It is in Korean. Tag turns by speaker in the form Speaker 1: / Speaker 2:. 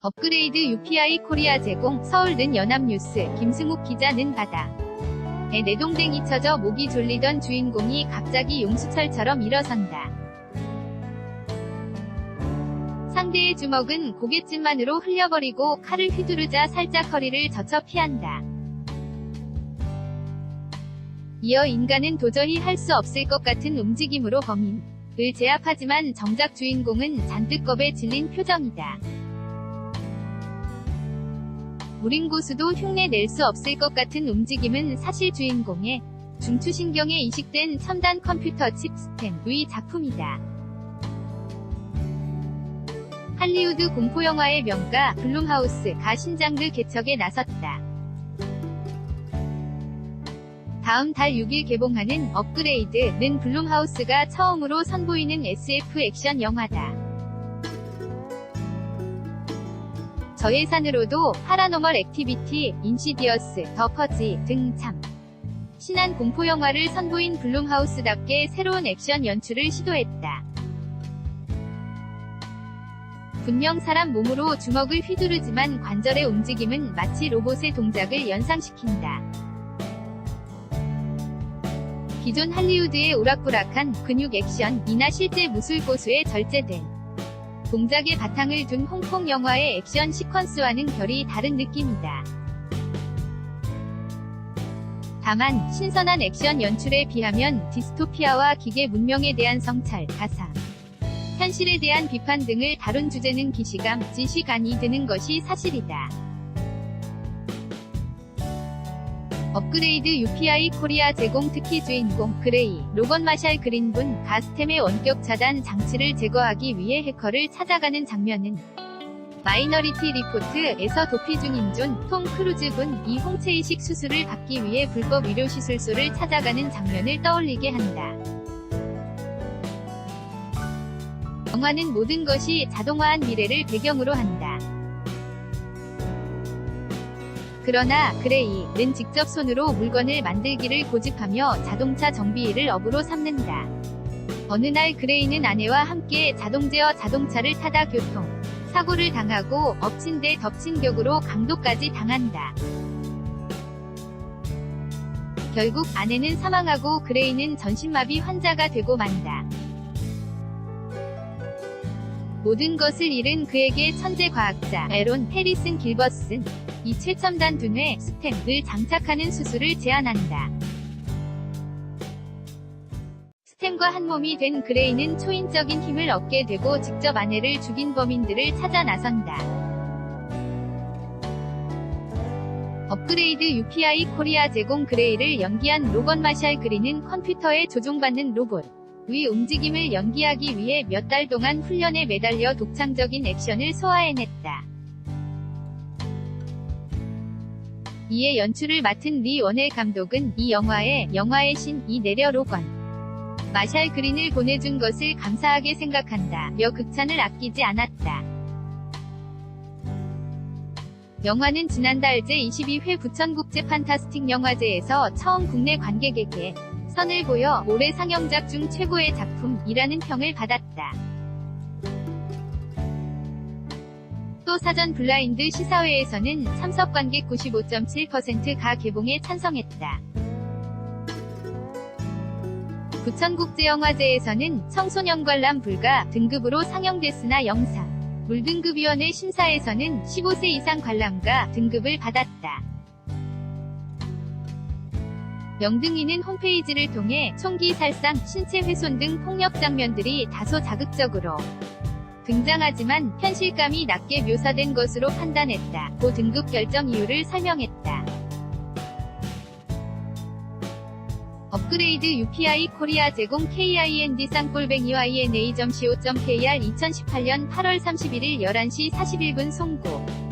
Speaker 1: 업그레이드 UPI 코리아 제공 서울는 연합뉴스 김승욱 기자는 바다. 에 내동댕이 쳐져 목이 졸리던 주인공이 갑자기 용수철처럼 일어선다. 상대의 주먹은 고갯짓만으로 흘려버리고 칼을 휘두르자 살짝 허리를 젖혀 피한다. 이어 인간은 도저히 할 수 없을 것 같은 움직임으로 범인을 제압하지만 정작 주인공은 잔뜩 겁에 질린 표정이다. 무린 고수도 흉내 낼 수 없을 것 같은 움직임은 사실 주인공의 중추신경에 이식된 첨단 컴퓨터 칩 스템의 작품이다. 할리우드 공포영화의 명가 블룸하우스가 신장르 개척에 나섰다. 다음 달 6일 개봉하는 업그레이드는 블룸하우스가 처음으로 선보이는 SF 액션 영화다. 저예산으로도 파라노멀 액티비티, 인시디어스, 더 퍼지 등 참 신한 공포 영화를 선보인 블룸하우스답게 새로운 액션 연출을 시도했다. 분명 사람 몸으로 주먹을 휘두르지만 관절의 움직임은 마치 로봇의 동작을 연상시킨다. 기존 할리우드의 오락부락한 근육 액션이나 실제 무술 고수에 절제된 동작의 바탕을 둔 홍콩 영화의 액션 시퀀스와는 결이 다른 느낌이다. 다만 신선한 액션 연출에 비하면 디스토피아와 기계 문명에 대한 성찰, 가상, 현실에 대한 비판 등을 다룬 주제는 기시감, 지시간이 드는 것이 사실이다. 업그레이드 UPI 코리아 제공 특히 주인공 그레이, 로건 마샬 그린분, 가스템의 원격 차단 장치를 제거하기 위해 해커를 찾아가는 장면은 마이너리티 리포트에서 도피 중인 존, 톰 크루즈 군 이 홍채 이식 수술을 받기 위해 불법 의료 시술소를 찾아가는 장면을 떠올리게 한다. 영화는 모든 것이 자동화한 미래를 배경으로 한다. 그러나 그레이는 직접 손으로 물건을 만들기를 고집하며 자동차 정비 일을 업으로 삼는다. 어느 날 그레이는 아내와 함께 자동 제어 자동차를 타다 교통 사고를 당하고 엎친 데 덮친 격으로 강도까지 당한다. 결국 아내는 사망하고 그레이는 전신마비 환자가 되고 만다. 모든 것을 잃은 그에게 천재 과학자 에론 해리슨 길버슨 이 최첨단 두뇌 스템을 장착하는 수술을 제안한다. 스템과 한 몸이 된 그레이는 초인적인 힘을 얻게 되고 직접 아내를 죽인 범인들을 찾아 나선다. 업그레이드 UPI 코리아 제공 그레이를 연기한 로건 마샬 그린은 컴퓨터에 조종받는 로봇. 의 움직임을 연기하기 위해 몇 달 동안 훈련에 매달려 독창적인 액션을 소화해냈다. 이에 연출을 맡은 리 원엘 감독은 이 영화에 영화의 신 이 내려 로건 마샬 그린을 보내준 것을 감사하게 생각한다 며 극찬을 아끼지 않았다. 영화는 지난달 제22회 부천국제 판타스틱 영화제에서 처음 국내 관객에게 선을 보여 올해 상영작 중 최고의 작품이라는 평을 받았다. 또 사전 블라인드 시사회에서는 참석 관객 95.7%가 개봉에 찬성했다. 부천국제영화제에서는 청소년 관람 불가 등급으로 상영됐으나 영상 물등급위원회 심사에서는 15세 이상 관람가 등급을 받았다. 영등이는 홈페이지를 통해 총기 살상, 신체 훼손 등 폭력 장면들이 다소 자극적으로 등장하지만 현실감이 낮게 묘사된 것으로 판단했다. 고 등급 결정 이유를 설명했다. 업그레이드 UPI 코리아 제공 KIND 쌍골뱅이 YNA.co.kr 2018년 8월 31일 11시 41분 송고